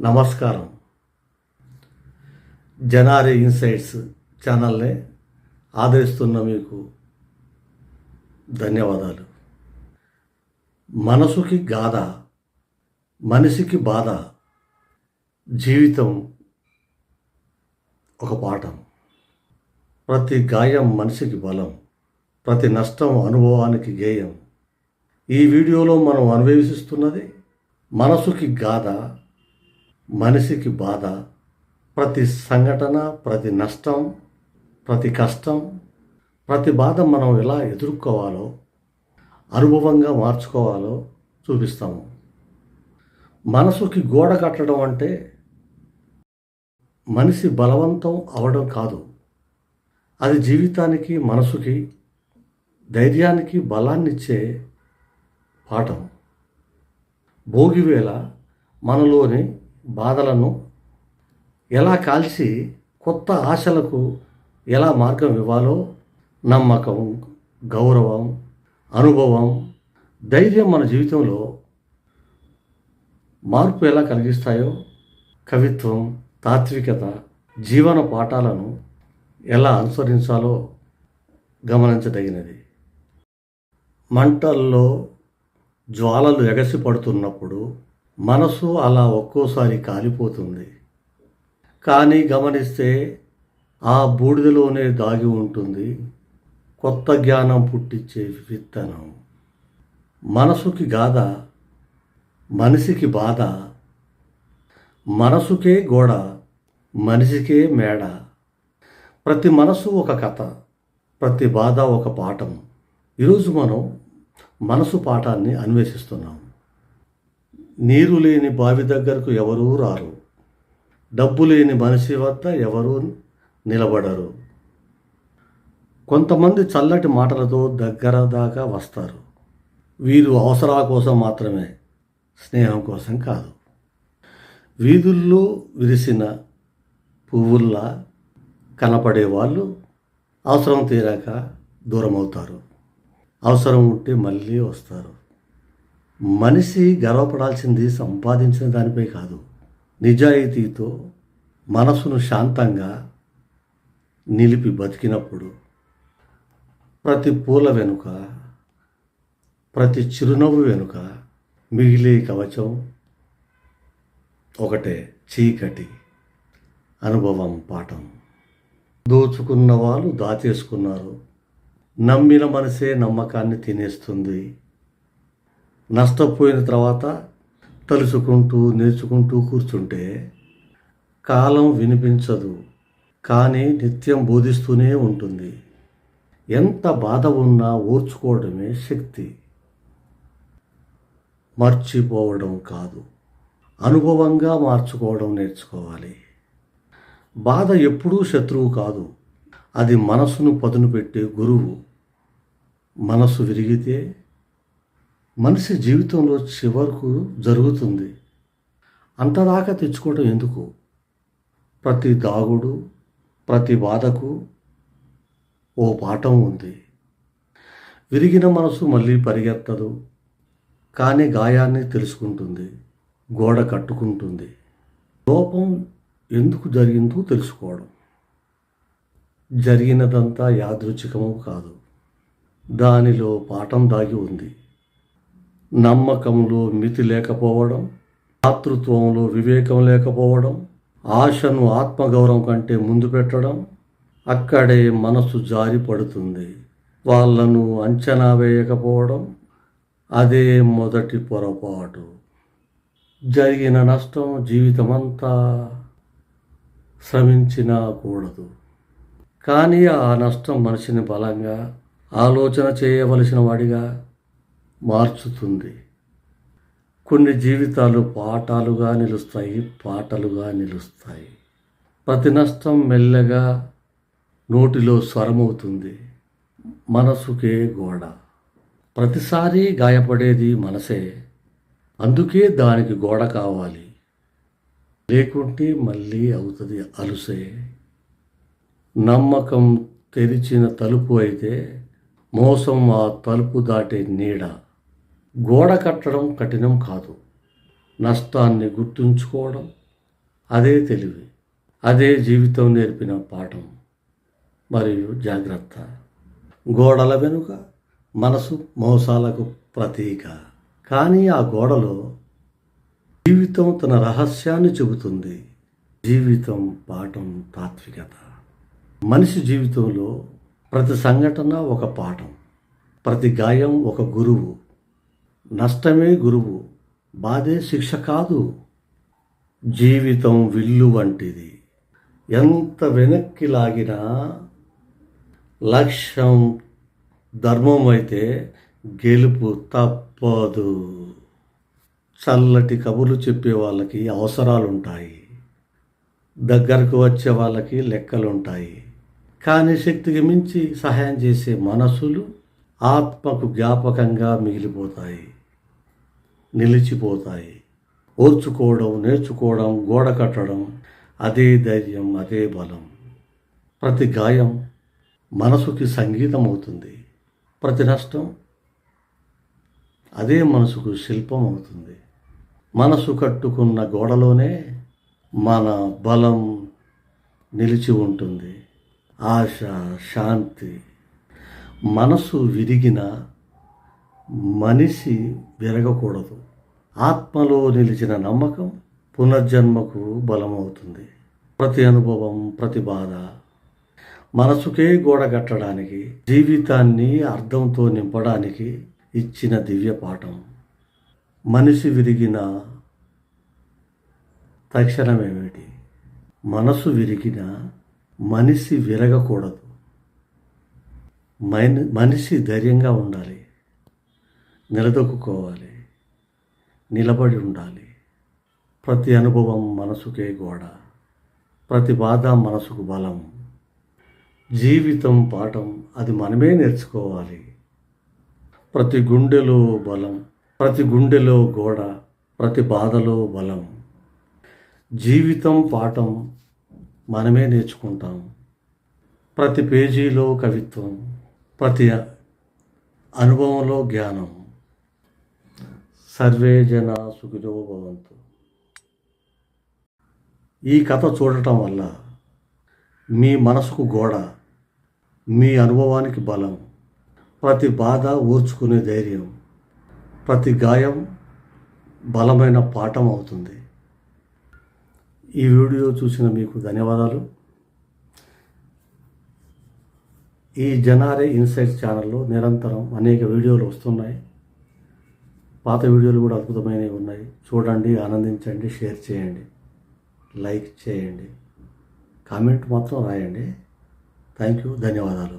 నమస్కారం. జనారి ఇన్సైట్స్ ఛానల్ని ఆదరిస్తున్న మీకు ధన్యవాదాలు. మనసుకి గాథ మనిషికి బాధ జీవితం ఒక పాఠం. ప్రతి గాయం మనిషికి బలం ప్రతి నష్టం అనుభవానికి గేయం. ఈ వీడియోలో మనం అన్వేషిస్తున్నది మనసుకి గాథ మనిషికి బాధ ప్రతి సంఘటన ప్రతి నష్టం ప్రతి కష్టం ప్రతి బాధ మనం ఎలా ఎదుర్కోవాలో అనుభవంగా మార్చుకోవాలో చూపిస్తాము. మనసుకి గోడ కట్టడం అంటే మనిషి బలవంతం అవడం కాదు. అది జీవితానికి మనసుకి ధైర్యానికి బలాన్నిచ్చే పాఠం. భోగివేళ మనలోని బాధలను ఎలా కాల్చి కొత్త ఆశలకు ఎలా మార్గం ఇవ్వాలో నమ్మకం గౌరవం అనుభవం ధైర్యం మన జీవితంలో మార్పు ఎలా కలిగిస్తాయో కవిత్వం తాత్వికత జీవన పాఠాలను ఎలా అనుసరించాలో గమనించదగినది. మంటల్లో జ్వాలలు ఎగసి పడుతున్నప్పుడు మనసు అలా ఒక్కోసారి కాలిపోతుంది. కానీ గమనిస్తే ఆ బూడిదలోనే దాగి ఉంటుంది. కొత్త జ్ఞానం పుట్టించే విత్తనం. మనసుకి గాథ మనిషికి బాధ మనసుకే గోడ మనిషికే మేడ. ప్రతి మనసు ఒక కథ ప్రతి బాధ ఒక పాఠం. ఈరోజు మనం మనసు పాఠాన్ని అన్వేషిస్తున్నాం. నీరు లేని బావి దగ్గరకు ఎవరూ రారు. డబ్బు లేని మనిషి వద్ద ఎవరూ నిలబడరు. కొంతమంది చల్లటి మాటలతో దగ్గర దాకా వస్తారు. వీరు అవసరాల కోసం మాత్రమే స్నేహం కోసం కాదు. వీధుల్లో విరిసిన పువ్వుల్లా కనపడే వాళ్ళు అవసరం తీరాక దూరం అవుతారు అవసరం ఉంటే మళ్ళీ వస్తారు. మనిషి గర్వపడాల్సింది సంపాదించిన దానిపై కాదు. నిజాయితీతో మనసును శాంతంగా నిలిపి బతికినప్పుడు ప్రతి పూల వెనుక ప్రతి చిరునవ్వు వెనుక మిగిలే కవచం ఒకటే చీకటి అనుభవం పాఠం. దోచుకున్న వాళ్ళు దాచేసుకున్నారు. నమ్మిన మనసే నమ్మకాన్ని తినేస్తుంది. నష్టపోయిన తర్వాత తలుచుకుంటూ నేర్చుకుంటూ కూర్చుంటే కాలం వినిపించదు. కానీ నిత్యం బోధిస్తూనే ఉంటుంది. ఎంత బాధ ఉన్నా ఓర్చుకోవడమే శక్తి. మర్చిపోవడం కాదు. అనుభవంగా మార్చుకోవడం నేర్చుకోవాలి. బాధ ఎప్పుడూ శత్రువు కాదు. అది మనసును పదును పెట్టే గురువు. మనసు విరిగితే మనిషి జీవితంలో చివరకు జరుగుతుంది. అంతదాకా తెచ్చుకోవడం ఎందుకు? ప్రతి దాగుడు ప్రతి బాధకు ఓ పాఠం ఉంది. విరిగిన మనసు మళ్ళీ పరిగెత్తదు కానీ గాయాన్ని తెలుసుకుంటుంది గోడ కట్టుకుంటుంది. లోపం ఎందుకు జరిగిందో తెలుసుకోవడం. జరిగినదంతా యాదృచ్ఛికము కాదు. దానిలో పాఠం దాగి ఉంది. నమ్మకంలో మితి లేకపోవడం మాతృత్వంలో వివేకం లేకపోవడం ఆశను ఆత్మగౌరవం కంటే ముందు పెట్టడం అక్కడే మనసు జారి పడుతుంది. వాళ్ళను అంచనా వేయకపోవడం అదే మొదటి పొరపాటు. జరిగిన నష్టం జీవితమంతా శ్రమించినా కూడదు. కానీ ఆ నష్టం మనిషిని బలంగా ఆలోచన చేయవలసిన వాడిగా మార్చుతుంది. కొన్ని జీవితాలు పాఠాలుగా నిలుస్తాయి పాటలుగా నిలుస్తాయి. ప్రతి నష్టం మెల్లగా నోటిలో స్వరమవుతుంది. మనసుకే గోడ. ప్రతిసారి గాయపడేది మనసే. అందుకే దానికి గోడ కావాలి. లేకుంటే మళ్ళీ అవుతుంది అలుసే. నమ్మకం తెరిచిన తలుపు అయితే మోసం ఆ తలుపు దాటే నీడ. గోడ కట్టడం కఠినం కాదు. నష్టాన్ని గుర్తుంచుకోవడం అదే తెలివి అదే జీవితం నేర్పిన పాఠం. మరియు జాగ్రత్త. గోడల వెనుక మనసు మోసాలకు ప్రతీక. కానీ ఆ గోడలో జీవితం తన రహస్యాన్ని చెబుతుంది. జీవితం పాఠం తాత్వికత. మనిషి జీవితంలో ప్రతి సంఘటన ఒక పాఠం ప్రతి గాయం ఒక గురువు. నష్టమే గురువు. బాధే శిక్ష కాదు. జీవితం విల్లు వంటిది. ఎంత వెనక్కి లాగినా లక్ష్యం ధర్మం అయితే గెలుపు తప్పదు. చల్లటి కబుర్లు చెప్పే వాళ్ళకి అవసరాలుంటాయి. దగ్గరకు వచ్చే వాళ్ళకి లెక్కలుంటాయి. కానీ శక్తికి మించి సహాయం చేసే మనసులు ఆత్మకు జ్ఞాపకంగా మిగిలిపోతాయి. నిలిచిపోతాయి. ఓర్చుకోవడం నేర్చుకోవడం గోడ కట్టడం అదే ధైర్యం అదే బలం. ప్రతి గాయం మనసుకి సంగీతం అవుతుంది. ప్రతి నష్టం అదే మనసుకు శిల్పం అవుతుంది. మనసు కట్టుకున్న గోడలోనే మన బలం నిలిచి ఉంటుంది. ఆశ శాంతి. మనసు విరిగిన మనిషి విరగకూడదు. ఆత్మలో నిలిచిన నమ్మకం పునర్జన్మకు బలమవుతుంది. ప్రతి అనుభవం ప్రతి బాధ మనసుకే గోడ కట్టడానికి జీవితాన్ని అర్థంతో నింపడానికి ఇచ్చిన దివ్య పాఠం. మనిషి విరిగిన తక్షణమేమిటి? మనసు విరిగిన మనిషి విరగకూడదు. మైన్ మనిషి ధైర్యంగా ఉండాలి. నిలదొక్కుకోవాలి. నిలబడి ఉండాలి. ప్రతి అనుభవం మనసుకే గోడ. ప్రతి బాధ మనసుకు బలం. జీవితం పాఠం అది మనమే నేర్చుకోవాలి. ప్రతి గుండెలో బలం ప్రతి గుండెలో గోడ ప్రతి బాధలో బలం. జీవితం పాఠం మనమే నేర్చుకుంటాం. ప్రతి పేజీలో కవిత్వం ప్రతి అనుభవంలో జ్ఞానం. సర్వే జన సుఖినో భవంతు. ఈ కథ చూడటం వల్ల మీ మనసుకు గోడ మీ అనుభవానికి బలం ప్రతి బాధ ఓర్చుకునే ధైర్యం ప్రతి గాయం బలమైన పాఠం అవుతుంది. ఈ వీడియో చూసిన మీకు ధన్యవాదాలు. ఈ జనారే ఇన్సైట్ ఛానల్లో నిరంతరం అనేక వీడియోలు వస్తున్నాయి. పాత వీడియోలు కూడా అద్భుతమైనవి ఉన్నాయి. చూడండి ఆనందించండి షేర్ చేయండి లైక్ చేయండి కామెంట్ మాత్రం రాయండి. థ్యాంక్ యూ ధన్యవాదాలు.